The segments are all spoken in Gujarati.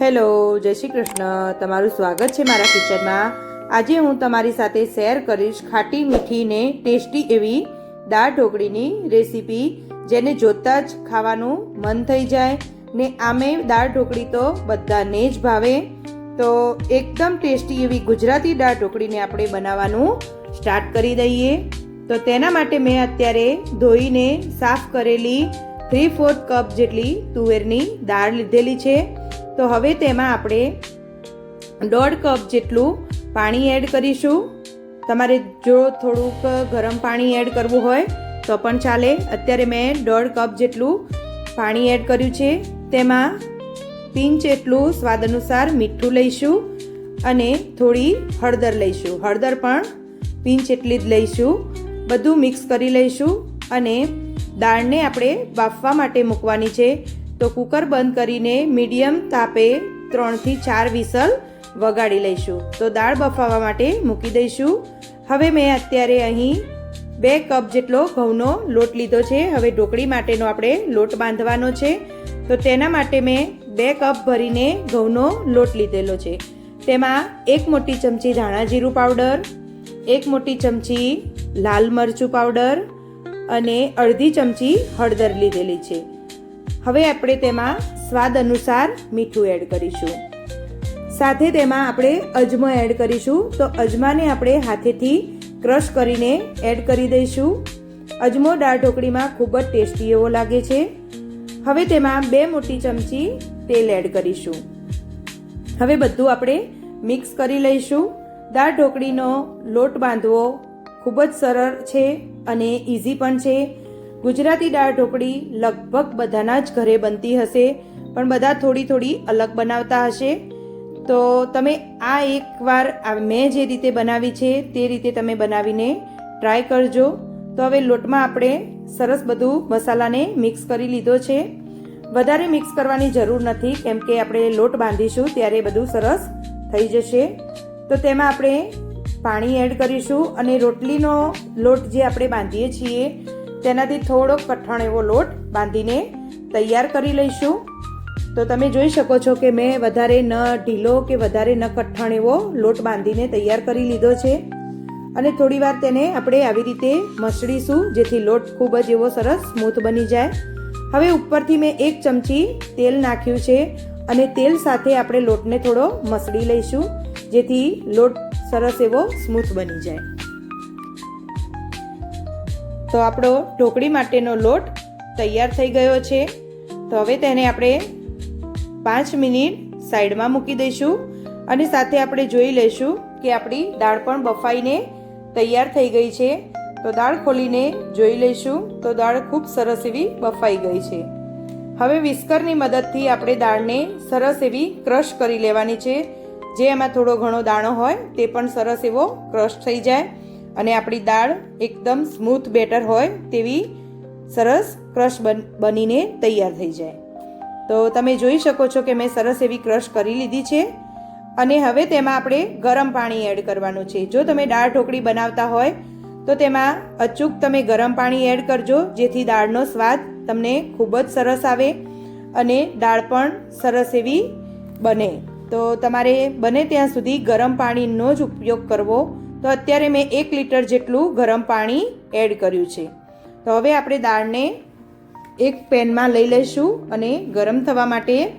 હેલો, જય શ્રી કૃષ્ણ. તમારું સ્વાગત છે મારા કિચનમાં. આજે હું તમારી સાથે શેર કરીશ ખાટી મીઠી ને ટેસ્ટી એવી દાળ ઢોકળીની રેસીપી, જેને જોતાં જ ખાવાનું મન થઈ જાય ને આમે દાળ ઢોકળી તો બધાને જ ભાવે. તો એકદમ ટેસ્ટી એવી ગુજરાતી દાળ ઢોકળીને આપણે બનાવવાનું સ્ટાર્ટ કરી દઈએ. તો તેના માટે મેં અત્યારે ધોઈને સાફ કરેલી થ્રી ફોર્થ કપ જેટલી તુવેરની દાળ લીધેલી છે. તો હવે તેમાં આપણે દોઢ કપ જેટલું પાણી એડ કરીશું. તમારે જો થોડુંક ગરમ પાણી એડ કરવું હોય, તો પણ ચાલે. અત્યારે મેં દોઢ કપ જેટલું પાણી એડ કર્યું છે. તેમાં પિંચ એટલું સ્વાદ અનુસાર મીઠું લઈશું અને થોડી હળદર લઈશું. હળદર પણ પિંચ એટલી જ લઈશું. બધું મિક્સ કરી લઈશું અને દાળને આપણે બાફવા માટે મૂકવાની છે. તો કુકર બંધ કરીને મીડિયમ તાપે ત્રણથી ચાર વિસલ વગાડી લઈશું. તો દાળ બફાવા માટે મૂકી દઈશું. હવે મેં અત્યારે અહીં બે કપ જેટલો ઘઉંનો લોટ લીધો છે. હવે ઢોકળી માટેનો આપણે લોટ બાંધવાનો છે. તો તેના માટે મેં બે કપ ભરીને ઘઉંનો લોટ લીધેલો છે. તેમાં એક મોટી ચમચી ધાણા જીરું પાવડર, એક મોટી ચમચી લાલ મરચું પાવડર અને અડધી ચમચી હળદર લીધેલી છે. હવે આપણે તેમાં સ્વાદ અનુસાર મીઠું એડ કરીશું. સાથે તેમાં આપણે અજમો એડ કરીશું. તો અજમાને આપણે હાથેથી ક્રશ કરીને એડ કરી દઈશું. અજમો દાળ ઢોકળીમાં ખૂબ જ ટેસ્ટી એવો લાગે છે. હવે તેમાં બે મોટી ચમચી તેલ એડ કરીશું. હવે બધું આપણે મિક્સ કરી લઈશું. દાળ ઢોકળીનો લોટ બાંધવો ખૂબ જ સરળ છે અને ઇઝી પણ છે. ગુજરાતી દાળ ઢોકળી લગભગ બધાના જ ઘરે બનતી હશે, પણ બધા થોડી થોડી અલગ બનાવતા હશે. તો તમે આ એકવાર આ મેં જે રીતે બનાવી છે તે રીતે તમે બનાવીને ટ્રાય કરજો. તો હવે લોટમાં આપણે સરસ બધું મસાલાને મિક્સ કરી લીધો છે. વધારે મિક્સ કરવાની જરૂર નથી, કેમ કે આપણે લોટ બાંધીશું ત્યારે બધું સરસ થઈ જશે. તો તેમાં આપણે પાણી એડ કરીશું અને રોટલીનો લોટ જે આપણે બાંધીએ છીએ તેનાથી થોડો કઠણ એવો લોટ બાંધીને તૈયાર કરી લઈશું. તો તમે જોઈ શકો છો કે મેં વધારે ન ઢીલો કે વધારે ન કઠણ એવો લોટ બાંધીને તૈયાર કરી લીધો છે. અને થોડી વાર તેને આપણે આવી રીતે મસળીશું, જેથી લોટ ખૂબ જ એવો સરસ સ્મૂથ બની જાય. હવે ઉપરથી મેં એક ચમચી તેલ નાખ્યું છે અને તેલ સાથે આપણે લોટને થોડો મસળી લઈશું, જેથી લોટ સરસ એવો સ્મૂથ બની જાય. તો આપણો ઢોકળી માટેનો લોટ તૈયાર થઈ ગયો છે. તો હવે તેને આપણે પાંચ મિનિટ સાઈડમાં મૂકી દઈશું અને સાથે આપણે જોઈ લઈશું કે આપણી દાળ પણ બફાઈને તૈયાર થઈ ગઈ છે. તો દાળ ખોલીને જોઈ લઈશું તો દાળ ખૂબ સરસ એવી બફાઈ ગઈ છે. હવે વિસ્કરની મદદથી આપણે દાળને સરસ એવી ક્રશ કરી લેવાની છે. જે એમાં થોડો ઘણો દાણો હોય તે પણ સરસ એવો ક્રશ થઈ જાય. અને આપણી દાળ એકદમ સ્મૂથ બેટર હોય તેવી સરસ ક્રશ બનીને તૈયાર થઈ જાય. તો તમે જોઈ શકો છો કે મેં સરસ એવી ક્રશ કરી લીધી છે. અને હવે તેમાં આપણે ગરમ પાણી એડ કરવાનું છે. જો તમે દાળ ઢોકળી બનાવતા હોય, તો તેમાં અચૂક તમે ગરમ પાણી એડ કરજો, જેથી દાળનો સ્વાદ તમને ખૂબ જ સરસ આવે અને દાળ પણ સરસ એવી બને. તો તમારે બને ત્યાં સુધી ગરમ પાણીનો જ ઉપયોગ કરવો તો અત્યારે મેં એક લીટર જેટલું ગરમ પાણી એડ કર્યું છે. તો હવે આપણે દાળને એક પેનમાં લઈ લઈશું અને ગરમ થવા માટે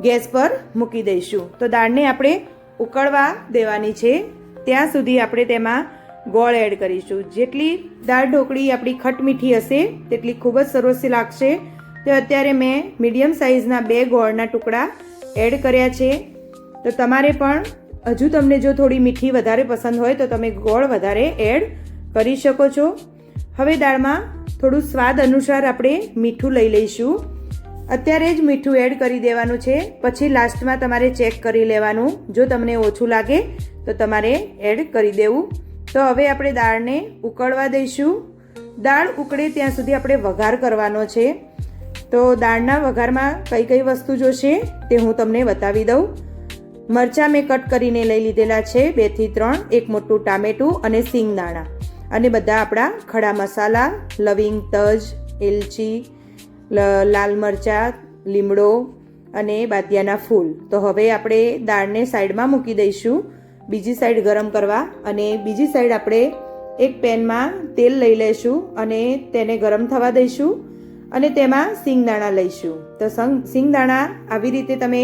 ગેસ પર મૂકી દઈશું. તો દાળને આપણે ઉકળવા દેવાની છે. ત્યાં સુધી આપણે તેમાં ગોળ એડ કરીશું. જેટલી દાળ ઢોકળી આપણી ખટમીઠી હશે, તેટલી ખૂબ જ સરસ લાગશે. તો અત્યારે મેં મીડિયમ સાઇઝના બે ગોળના ટુકડા એડ કર્યા છે. તો તમારે પણ હજુ તમને જો થોડી મીઠી વધારે પસંદ હોય તો તમે ગોળ વધારે એડ કરી શકો છો. હવે દાળમાં થોડું સ્વાદ અનુસાર આપણે મીઠું લઈ લઈશું. અત્યારે જ મીઠું એડ કરી દેવાનું છે. પછી લાસ્ટમાં તમારે ચેક કરી લેવાનું. જો તમને ઓછું લાગે તો તમારે એડ કરી દેવું. તો હવે આપણે દાળને ઉકળવા દઈશું. દાળ ઉકળે ત્યાં સુધી આપણે વઘાર કરવાનો છે. તો દાળના વઘારમાં કઈ કઈ વસ્તુ જોશે તે હું તમને બતાવી દઉં. મરચાં મેં કટ કરીને લઈ લીધેલા છે બેથી ત્રણ, એક મોટું ટામેટું અને સિંગદાણા. અને બધા આપણા ખડા મસાલા, લવિંગ, તજ, એલચી લાલ મરચાં, લીમડો અને બાદિયાના ફૂલ. તો હવે આપણે દાળને સાઈડમાં મૂકી દઈશું. બીજી સાઈડ ગરમ કરવા અને બીજી સાઈડ આપણે એક પેનમાં તેલ લઈ લઈશું અને તેને ગરમ થવા દઈશું અને તેમાં સિંગદાણા લઈશું. તો સંગ, સિંગદાણા આવી રીતે તમે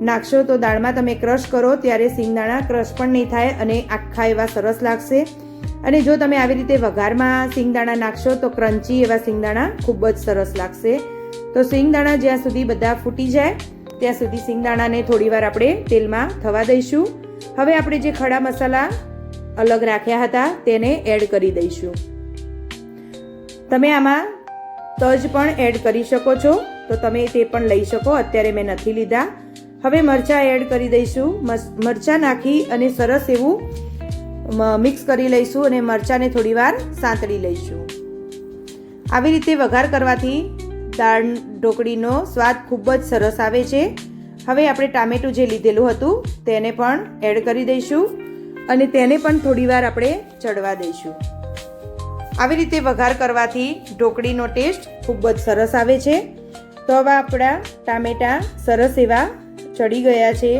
નાખશો તો દાળમાં તમે ક્રશ કરો, ત્યારે સિંગદાણા ક્રશ પણ નહીં થાય અને આખા એવા સરસ લાગશે. અને જો તમે આવી રીતે વઘારમાં સિંગદાણા નાખશો, તો ક્રન્ચી એવા સિંગદાણા ખૂબ જ સરસ લાગશે. તો સિંગદાણા જ્યાં સુધી બધા ફૂટી જાય, ત્યાં સુધી સિંગદાણાને થોડીવાર આપણે તેલમાં થવા દઈશું. હવે આપણે જે ખડા મસાલા અલગ રાખ્યા હતા, તેને એડ કરી દઈશું. તમે આમાં તજ પણ એડ કરી શકો છો. તો તમે તે પણ લઈ શકો. અત્યારે મેં નથી લીધા. હવે મરચાં એડ કરી દઈશું. મરચાં નાખી અને સરસ એવું મિક્સ કરી લઈશું અને મરચાંને થોડીવાર સાંતળી લઈશું. આવી રીતે વઘાર કરવાથી દાળ ઢોકળીનો સ્વાદ ખૂબ જ સરસ આવે છે. હવે આપણે ટામેટું જે લીધેલું હતું, તેને પણ એડ કરી દઈશું અને તેને પણ થોડીવાર આપણે ચડવા દઈશું. આવી રીતે વઘાર કરવાથી ઢોકળીનો ટેસ્ટ ખૂબ જ સરસ આવે છે. તો હવે આપણા ટામેટાં સરસ એવા ચડી ગયા છે.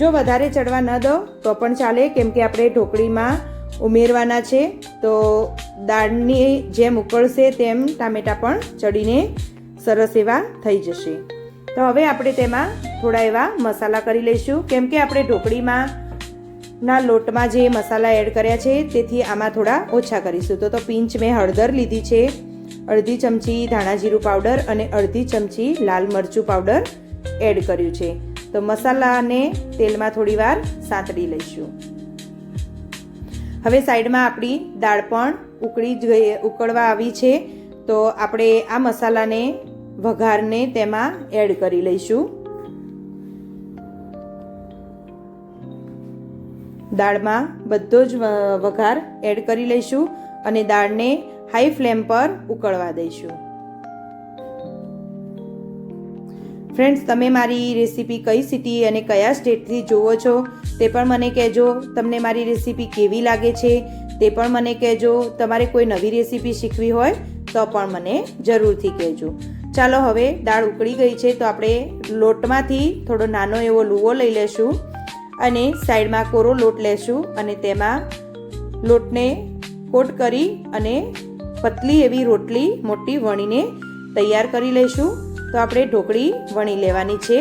જો વધારે ચડવા ન દો, તો પણ ચાલે, કેમ કે આપણે ઢોકળીમાં ઉમેરવાના છે. તો દાળની જેમ ઉકળશે તેમ ટામેટાં પણ ચડીને સરસ એવા થઈ જશે. તો હવે આપણે તેમાં થોડા એવા મસાલા કરી લઈશું. કેમ કે આપણે ઢોકળીમાં ના લોટમાં જે મસાલા એડ કર્યા છે, તેથી આમાં થોડા ઓછા કરીશું. તો તો પિંચ મેં હળદર લીધી છે, અડધી ચમચી ધાણા જીરું પાવડર અને અડધી ચમચી લાલ મરચું પાવડર એડ કર્યું છે. તો મસાલાને તેલમાં થોડીવાર સાંતળી લઈશું. હવે સાઈડમાં આપણી દાળ પણ ઉકળી જ ગઈ, ઉકળવા આવી છે. તો આપણે આ મસાલાને વઘારને તેમાં એડ કરી લઈશું. દાળમાં બધો જ વઘાર એડ કરી લઈશું અને દાળને હાઈ ફ્લેમ પર ઉકળવા દઈશું. ફ્રેન્ડ્સ તમે મારી રેસીપી કઈ સિટી અને કયા સ્ટેટથી જુઓ છો, તે પણ મને કહેજો. તમને મારી રેસીપી કેવી લાગે છે, તે પણ મને કહેજો. તમારે કોઈ નવી રેસીપી શીખવી હોય, તો પણ મને જરૂરથી કહેજો. ચાલો હવે દાળ ઉકળી ગઈ છે, તો આપણે લોટમાંથી થોડો નાનો એવો લુવો લઈ લેશું અને સાઈડમાં કોરો લોટ લેશું અને તેમાં લોટને કોટ કરી અને પતલી એવી રોટલી મોટી વણીને તૈયાર કરી લઈશું તો આપણે ઢોકળી વણી લેવાની છે.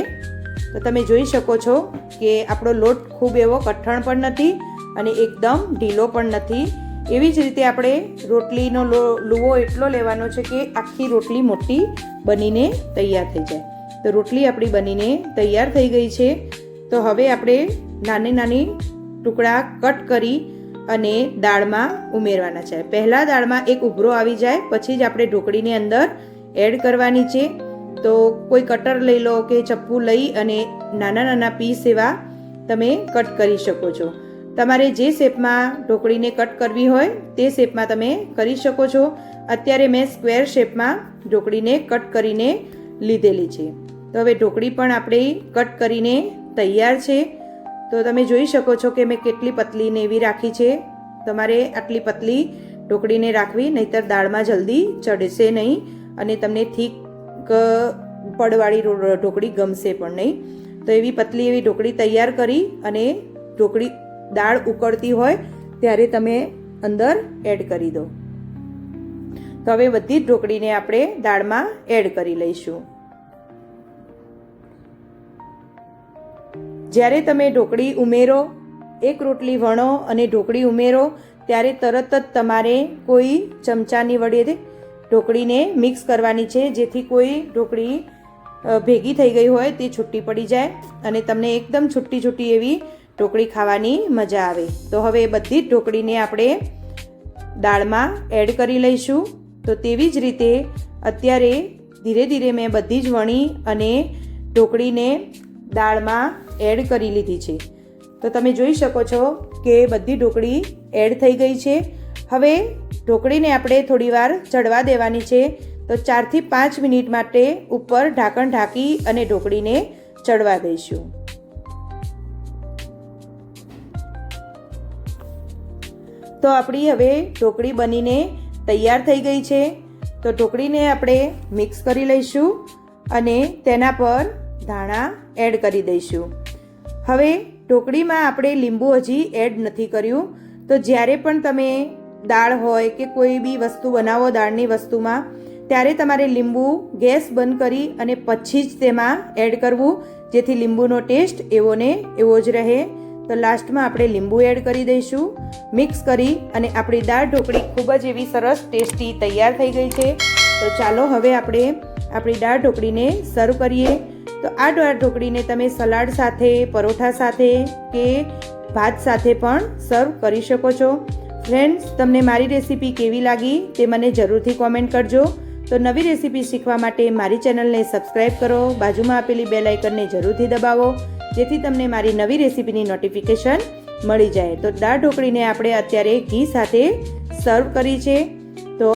તો તમે જોઈ શકો છો કે આપણો લોટ ખૂબ એવો કઠણ પણ નથી અને એકદમ ઢીલો પણ નથી. એવી જ રીતે આપણે રોટલીનો લુવો એટલો લેવાનો છે કે આખી રોટલી મોટી બનીને તૈયાર થઈ જાય. તો રોટલી આપણી બનીને તૈયાર થઈ ગઈ છે. તો હવે આપણે નાની નાની ટુકડા કટ કરી અને દાળમાં ઉમેરવાના છે. પહેલાં દાળમાં એક ઉભરો આવી જાય, પછી જ આપણે ઢોકળીની અંદર એડ કરવાની છે. તો કોઈ કટર લઈ લો કે ચપ્પુ લઈ અને નાના નાના પીસ એવા તમે કટ કરી શકો છો. તમારે જે શેપમાં ઢોકળીને કટ કરવી હોય તે શેપમાં તમે કરી શકો છો. અત્યારે મેં સ્ક્વેર શેપમાં ઢોકળીને કટ કરીને લીધેલી છે. તો હવે ઢોકળી પણ આપણે કટ કરીને તૈયાર છે. તો તમે જોઈ શકો છો કે મેં કેટલી પતલીને એવી રાખી છે. તમારે આટલી પતલી ઢોકળીને રાખવી, નહીતર દાળમાં જલ્દી ચડશે નહીં અને તમને થીક પડવાળી ઢોકળી ગમશે પણ નહીં. તો એવી પતલી એવી ઢોકળી તૈયાર કરી અને ઢોકળી દાળ ઉકળતી હોય ત્યારે તમે અંદર એડ કરી દો. તો હવે બધી જ ઢોકળીને આપણે દાળમાં એડ કરી લઈશું. જ્યારે તમે ઢોકળી ઉમેરો, એક રોટલી વણો અને ઢોકળી ઉમેરો, ત્યારે તરત જ તમારે કોઈ ચમચાની વડે ઢોકળીને મિક્સ કરવાની છે. જેથી કોઈ ઢોકળી ભેગી થઈ ગઈ હોય તે છૂટી પડી જાય અને તમને એકદમ છૂટી છૂટી એવી ઢોકળી ખાવાની મજા આવે. તો હવે બધી જ ઢોકળીને આપણે દાળમાં એડ કરી લઈશું. તો તેવી જ રીતે અત્યારે ધીરે ધીરે મેં બધી જ વણી અને ઢોકળીને દાળમાં એડ કરી લીધી છે. તો તમે જોઈ શકો છો કે બધી ઢોકળી એડ થઈ ગઈ છે. હવે ઢોકળીને આપણે થોડીવાર ચડવા દેવાની છે. તો ચારથી પાંચ મિનિટ માટે ઉપર ઢાંકણ ઢાંકી અને ઢોકળીને ચડવા દઈશું. તો આપણી હવે ઢોકળી બનીને તૈયાર થઈ ગઈ છે. તો ઢોકળીને આપણે મિક્સ કરી લઈશું અને તેના પર ધાણા એડ કરી દઈશું. હવે ઢોકળીમાં આપણે લીંબુ હજી એડ નથી કર્યું. તો જ્યારે પણ તમે દાળ હોય કે કોઈ બી વસ્તુ બનાવો દાળની વસ્તુમાં, ત્યારે તમારે લીંબુ ગેસ બંધ કરી અને પછી જ તેમાં એડ કરવું, જેથી લીંબુનો ટેસ્ટ એવો ને એવો જ રહે. તો લાસ્ટમાં આપણે લીંબુ એડ કરી દઈશું, મિક્સ કરી અને આપણી દાળ ઢોકળી ખૂબ જ એવી સરસ ટેસ્ટી તૈયાર થઈ ગઈ છે. તો ચાલો હવે આપણે આપણી દાળ ઢોકળીને સર્વ કરીએ. તો આ દાળ ઢોકળીને તમે સલાડ સાથે, પરોઠા સાથે કે ભાત સાથે પણ સર્વ કરી શકો છો. ફ્રેન્ડ્સ તમને મારી રેસીપી કેવી લાગી તે મને જરૂરથી કોમેન્ટ કરજો. તો નવી રેસીપી શીખવા માટે મારી ચેનલને સબસ્ક્રાઈબ કરો. બાજુમાં આપેલી બેલ આઇકનને જરૂરથી દબાવો, જેથી તમને મારી નવી રેસીપીની નોટિફિકેશન મળી જાય. તો દાળ ઢોકળીને આપણે અત્યારે ઘી સાથે સર્વ કરી છે.